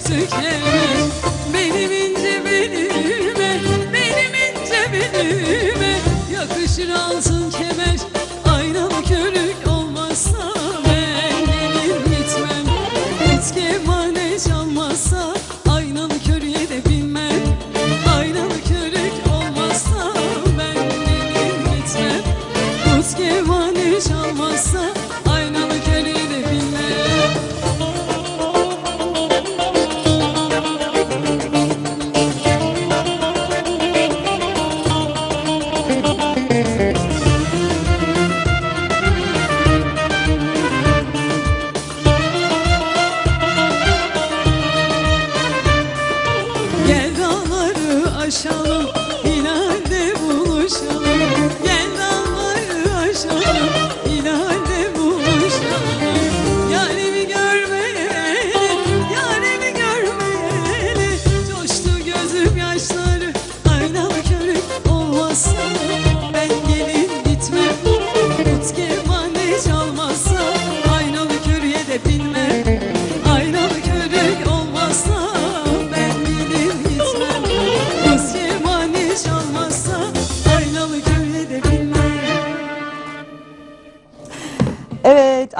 tükenir Benim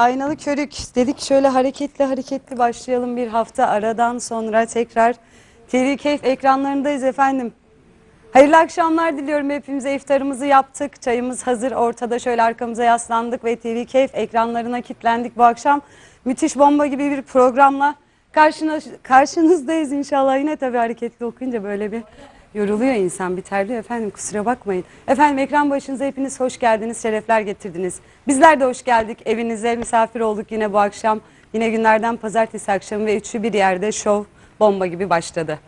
Aynalı Körük dedik şöyle hareketli hareketli başlayalım bir hafta aradan sonra tekrar TV Keyif ekranlarındayız efendim. Hayırlı akşamlar diliyorum hepimize iftarımızı yaptık. Çayımız hazır ortada şöyle arkamıza yaslandık ve TV Keyif ekranlarına kilitlendik bu akşam. Müthiş bomba gibi bir programla karşına, karşınızdayız inşallah. Yine tabii hareketli okuyunca böyle bir yoruluyor insan bir terliyor efendim kusura bakmayın. Efendim ekran başınıza hepiniz hoş geldiniz, şerefler getirdiniz. Bizler de hoş geldik evinize misafir olduk yine bu akşam. Yine günlerden pazartesi akşamı ve üçü bir yerde şov bomba gibi başladı.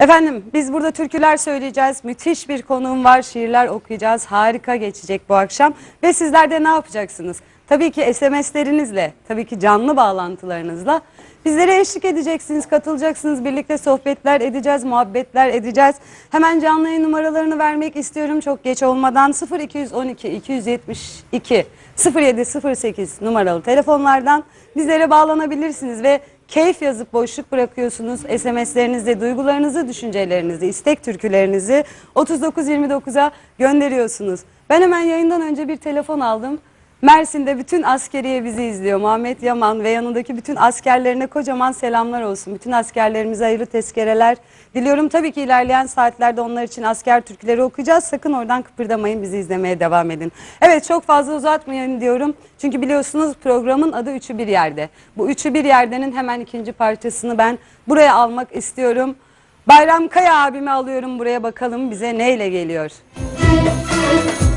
Efendim biz burada türküler söyleyeceğiz. Müthiş bir konuğum var. Şiirler okuyacağız. Harika geçecek bu akşam. Ve sizler de ne yapacaksınız? Tabii ki SMS'lerinizle, tabii ki canlı bağlantılarınızla bizlere eşlik edeceksiniz, katılacaksınız. Birlikte sohbetler edeceğiz, muhabbetler edeceğiz. Hemen canlı yayın numaralarını vermek istiyorum çok geç olmadan. 0212 272 0708 numaralı telefonlardan bizlere bağlanabilirsiniz ve keyif yazıp boşluk bırakıyorsunuz. SMS'lerinizde duygularınızı, düşüncelerinizi, istek türkülerinizi 3929'a gönderiyorsunuz. Ben hemen yayından önce bir telefon aldım. Mersin'de bütün askeriye bizi izliyor. Muhammed Yaman ve yanındaki bütün askerlerine kocaman selamlar olsun. Bütün askerlerimize hayırlı tezkereler diliyorum. Tabii ki ilerleyen saatlerde onlar için asker türküleri okuyacağız. Sakın oradan kıpırdamayın bizi izlemeye devam edin. Evet çok fazla uzatmayın diyorum. Çünkü biliyorsunuz programın adı Üçü Bir Yerde. Bu Üçü Bir Yerde'nin hemen ikinci parçasını ben buraya almak istiyorum. Bayram Kaya abimi alıyorum buraya bakalım bize neyle geliyor. Ömrümce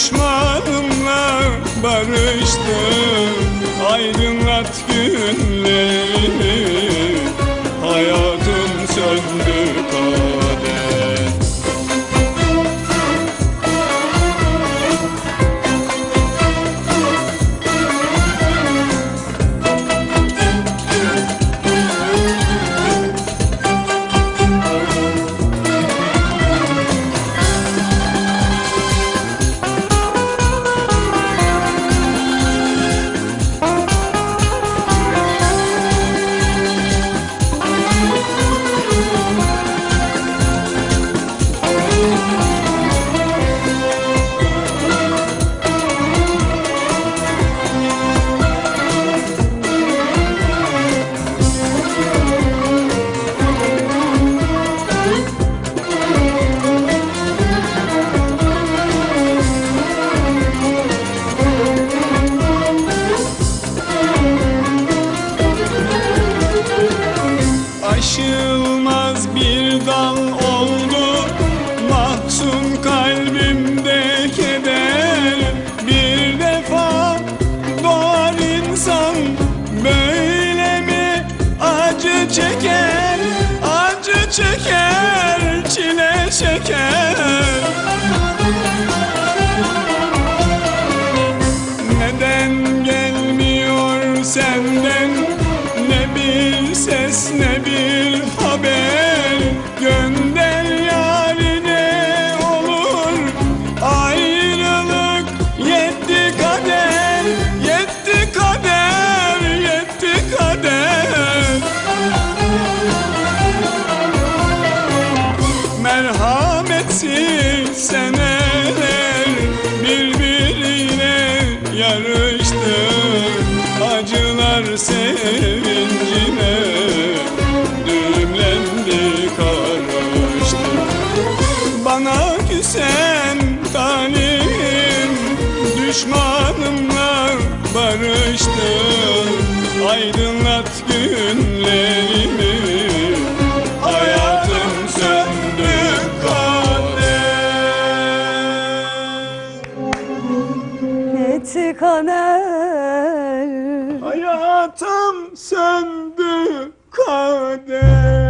düşmanımla barıştı Aydınlat günlerimi Hayatım söndü ses ne bir haber? Gönder yarine olur. Ayrılık yetti kader Yetti kader Yetti kader. Merhametsiz seneler birbiriyle yarıştı. Acılar sevincine düşmanımla barıştı aydınlat günlerimi. Hayatım söndü kader Yetti kader. hayatım söndü kader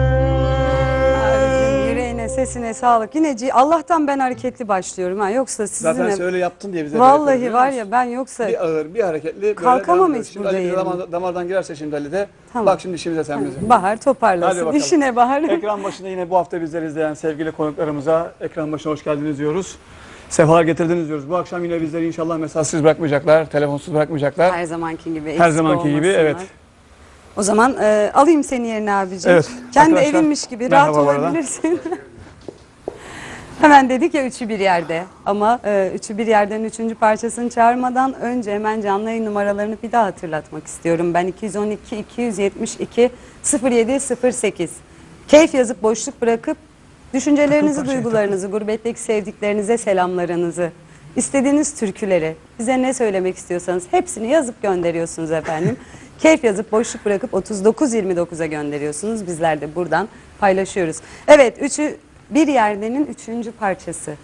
sesine sağlık. Yine ci- Allah'tan ben hareketli başlıyorum ha. Yoksa Zaten sizinle söyle yaptın diye bize vallahi var ya ben yoksa bir ağır bir hareketli böyle Kalkamam devam ediyoruz. hiç Şimdi burada Ali bir yerimden. damar- damardan girerse şimdi Ali de Tamam. bak şimdi işimize sen bize. Bahar Hadi toparlasın. bakalım. İşine Bahar. Ekran başında yine bu hafta bizleri izleyen sevgili konuklarımıza ekran başına hoş geldiniz diyoruz. Sefalar getirdiniz diyoruz. Bu akşam yine bizleri inşallah mesajsız bırakmayacaklar, telefonsuz bırakmayacaklar. Her zamanki gibi. Her eksik zamanki gibi olmasınlar. evet. O zaman e, alayım seni yerine abicim. Evet, Kendi arkadaşlar, evinmiş gibi rahat merhaba bu arada. olabilirsin. Hemen dedik ya üçü bir yerde ama e, üçü bir yerden üçüncü parçasını çağırmadan önce hemen canlı yayın numaralarını bir daha hatırlatmak istiyorum. Ben 212 272 0708 keyif yazıp boşluk bırakıp düşüncelerinizi, duygularınızı, gurbetteki sevdiklerinize selamlarınızı, istediğiniz türküleri, bize ne söylemek istiyorsanız hepsini yazıp gönderiyorsunuz efendim. Keyif yazıp boşluk bırakıp 3929'a gönderiyorsunuz. Bizler de buradan paylaşıyoruz. Evet, üçü bir yerdenin üçüncü parçası.